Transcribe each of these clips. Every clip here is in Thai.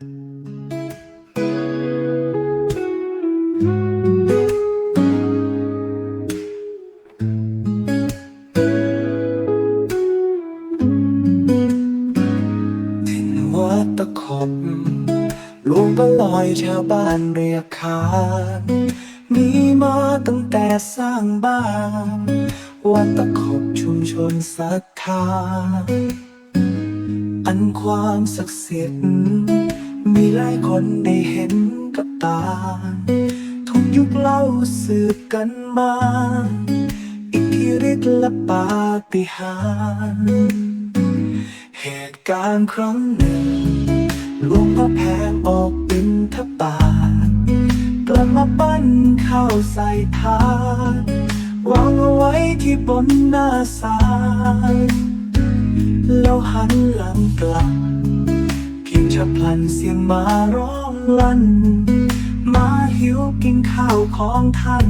ถิ่นวัดตะขบลวงปลอยชาวบ้านเรียกขานมีมาตั้งแต่สร้างบ้านวัดตะขบชุมชนศรัทธาอันความศักดิ์สิทธิ์ มีหลายคนได้เห็นกับตา ทุกยุคเล่าสืบกันมา อิทธิฤทธิ์และปาฏิหาริย์เหตุการณ์ครั้งหนึ่งหลวงพ่อแพงออกบินทบาทกลับมาปั้นข้าวใส่ถาดวางเอาไว้ที่บนหน้าศาลแล้วหันหลังกลับ ฉับพลันเสียงมาร้องลั่น มาหิวกินข้าวของท่าน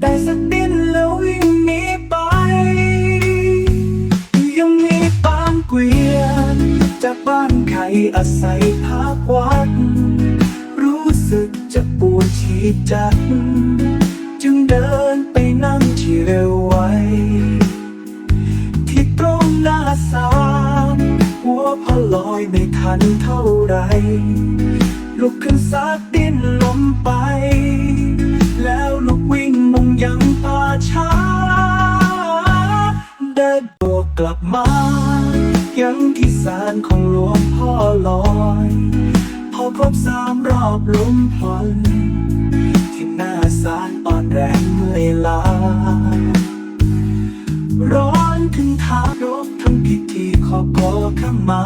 ได้สักดินแล้ววิ่งหนีไป ยังมีปางเกวียน จากบ้านใครอาศัยพักวัด รู้สึกจะปวดชีจัดจึง พอลอยไม่ทันเท่าไร ลุกขึ้นซักดินลมไป แล้วลุกวิ่งมุ่งยังป่าช้าได้บวกกลับมา ยังที่ศาลของหลวงพ่อลอย พอครบสามรอบลมพลอนที่หน้าศาลอ่อนแรงเมื่อยล้า มา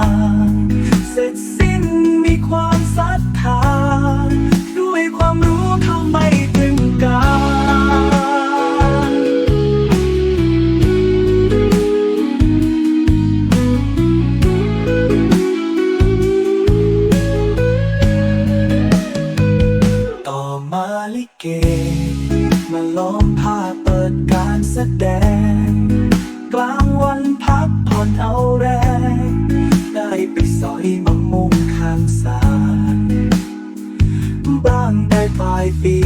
เสร็จสิ้นมีความศรัทธา ด้วยความรู้เท่าไม่ถึงการ ต่อมาลิเก มาล้อมผ้าเปิดการแสดง กลางวันพักผ่อนเอาแรง ปลายปี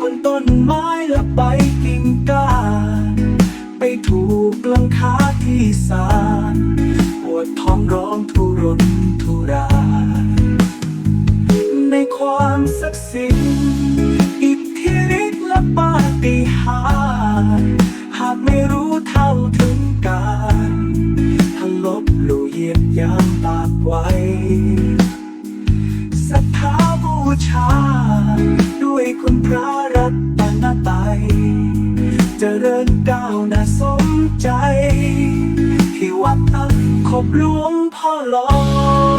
บนต้นไม้และใบกิ่งก้านไปถูกลังคาที่สารปวดท้องร้องทุรนทุรายในความศักดิ์สิทธิ์อิทธิฤทธิ์และปาฏิหาริย์หากไม่รู้เท่าถึงการถ้าลบหลู่เหยียบยามปากไว้ศรัทธาบูชา ด้วยคุณพระรัตนตรัยเจริญก้าวหน้าสมใจ ที่วัดตะขบหลวงพ่อหลอง